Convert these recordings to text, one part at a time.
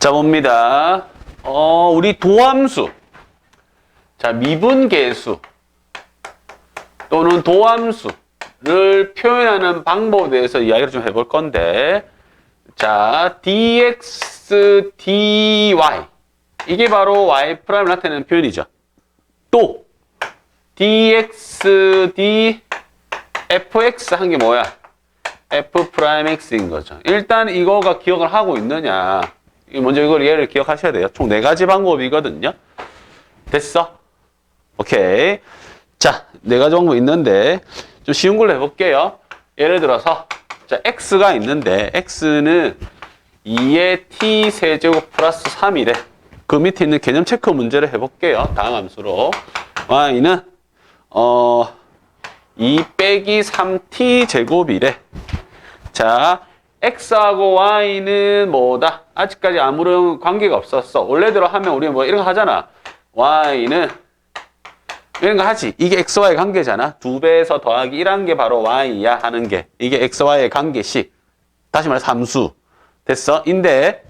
자, 봅니다. 어, 우리 도함수. 자, 미분계수 또는 도함수를 표현하는 방법에 대해서 이야기를 좀 해볼 건데, 자, dx, dy. 이게 바로 y 프라임을 나타내는 표현이죠. 또, dx, d, fx 한 게 뭐야? f 프라임 x인 거죠. 일단 이거가 기억을 하고 있느냐. 먼저 이걸 예를 기억하셔야 돼요. 총 네 가지 방법이거든요. 됐어? 오케이. 자, 네 가지 방법 있는데 좀 쉬운 걸로 해볼게요. 예를 들어서 자, x가 있는데 x는 2의 t 세제곱 플러스 3이래. 그 밑에 있는 개념 체크 문제를 해볼게요. 다음 함수로 y는 어 2 빼기 3t 제곱이래. 자, x하고 y는 뭐다? 아직까지 아무런 관계가 없었어. 원래대로 하면 우리는 뭐 이런 거 하잖아. y는 이런 거 하지. 이게 x, y 관계잖아. 두 배에서 더하기 1한 게 바로 y야 하는 게. 이게 x, y의 관계식. 다시 말해서 함수. 됐어? 인데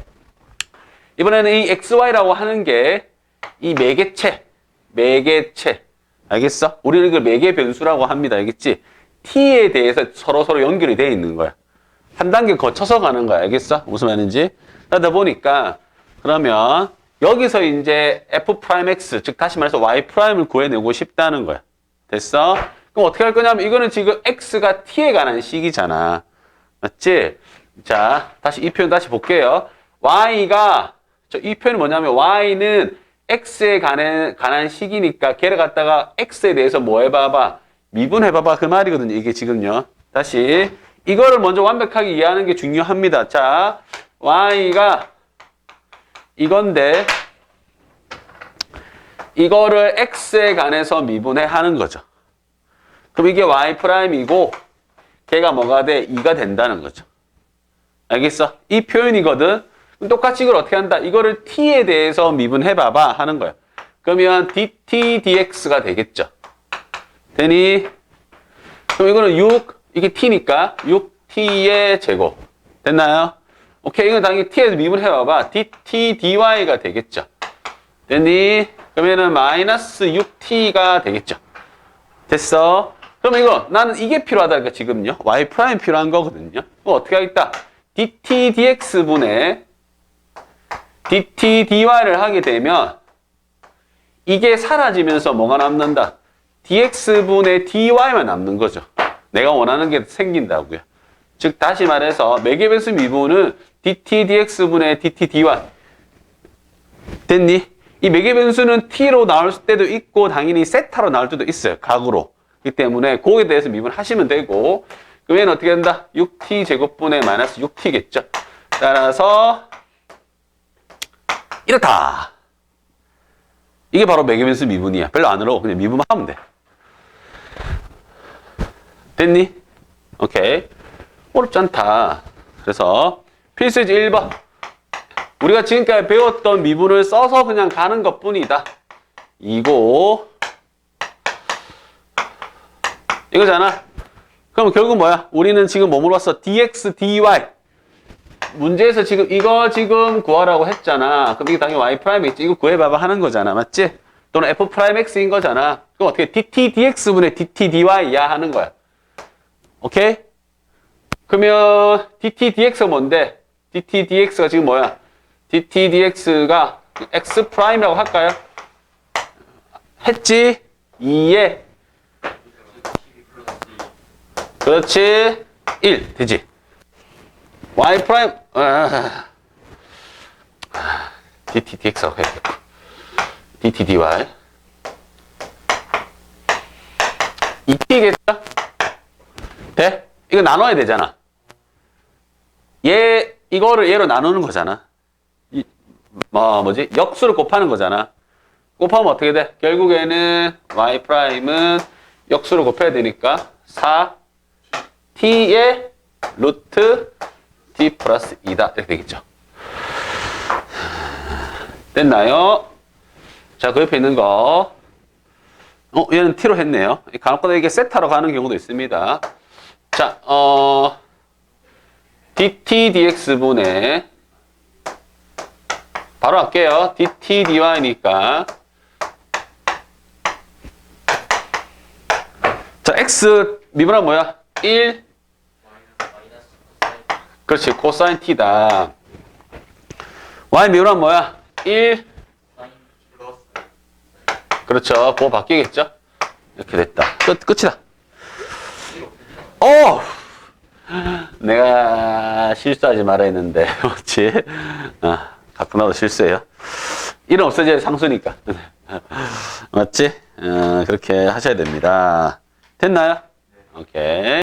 이번에는 이 x, y라고 하는 게 이 매개체, 매개체. 알겠어? 우리는 이걸 매개 변수라고 합니다. 알겠지? t에 대해서 서로 서로 연결이 돼 있는 거야. 한 단계 거쳐서 가는 거야. 알겠어? 무슨 말인지? 그러다 보니까 그러면 여기서 이제 f 프라임 x 즉 다시 말해서 y 프라임을 구해내고 싶다는 거야. 됐어? 그럼 어떻게 할 거냐면 이거는 지금 x가 t에 관한 식이잖아. 맞지? 자, 다시 이 표현 다시 볼게요. y가 저 이 표현이 뭐냐면 y는 x에 관한, 관한 식이니까 걔를 갖다가 x에 대해서 뭐 해봐봐. 미분해봐봐. 그 말이거든요. 이게 지금요. 다시 이거를 먼저 완벽하게 이해하는 게 중요합니다. 자, y가 이건데 이거를 x에 관해서 미분해 하는 거죠. 그럼 이게 y 프라임이고 걔가 뭐가 돼? 2가 된다는 거죠. 알겠어? 이 표현이거든. 똑같이 이걸 어떻게 한다? 이거를 t에 대해서 미분해 봐봐 하는 거야. 그러면 dt dx가 되겠죠. 되니? 그럼 이거는 6 이게 t니까 6t의 제곱. 됐나요? 오케이. 이건 당연히 t에서 미분 해 봐봐. dt dy가 되겠죠. 됐니? 그러면은 마이너스 6t가 되겠죠. 됐어. 그럼 이거 나는 이게 필요하다니까 지금요. y 프라임 필요한 거거든요. 그럼 어떻게 하겠다? dt dx 분의 dt dy를 하게 되면 이게 사라지면서 뭐가 남는다? dx 분의 dy만 남는 거죠. 내가 원하는 게 생긴다고요. 즉 다시 말해서 매개변수 미분은 dt dx 분의 dt dy 됐니? 이 매개변수는 t로 나올 때도 있고 당연히 세타로 나올 때도 있어요. 각으로. 그렇기 때문에 그거에 대해서 미분하시면 되고 그러면 어떻게 된다? 6t 제곱분의 마이너스 6t겠죠. 따라서 이렇다. 이게 바로 매개변수 미분이야. 별로 안 어려워. 그냥 미분만 하면 돼. 됐니? 오케이. 어렵지 않다. 그래서 필수지 1번. 우리가 지금까지 배웠던 미분을 써서 그냥 가는 것 뿐이다. 이고 이거잖아. 그럼 결국 뭐야? 우리는 지금 뭐로 봤어? dx, dy. 문제에서 지금 이거 지금 구하라고 했잖아. 그럼 이게 당연히 y 프라임이겠지. 이거 구해봐봐 하는 거잖아. 맞지? 또는 f 프라임 x인 거잖아. 그럼 어떻게 dt dx분의 dt dy야 하는 거야. 오케이? 그러면 dt dx가 뭔데? dt dx가 지금 뭐야? dt dx가 x 프라임이라고 할까요? 했지? 2에 그렇지 1 되지 y 프라임 아, dt dx라고 해야겠고 dt dy 2t겠죠? 돼? 이거 나눠야 되잖아 얘 이거를 얘로 나누는 거잖아 이, 뭐 뭐지 역수를 곱하는 거잖아 곱하면 어떻게 돼? 결국에는 y 프라임은 역수를 곱해야 되니까 4 t의 루트 t 플러스 2다 이렇게 되겠죠. 됐나요? 자, 그 옆에 있는 거. 어, 얘는 t로 했네요. 간혹가다 이게 세타로 가는 경우도 있습니다. 자, 어, dt dx 분의 바로 할게요. dt, dy니까. 자, x 미분하면 뭐야? 1. 그렇지. 코사인 t다. y 미분하면 뭐야? 1. 그렇죠. 그거 바뀌겠죠? 이렇게 됐다. 끝, 끝이다. 어! 내가 실수하지 말아 했는데, 맞지? 아, 가끔 나도 실수해요. 이름 없어져야 상수니까. 맞지? 어, 그렇게 하셔야 됩니다. 됐나요? 오케이.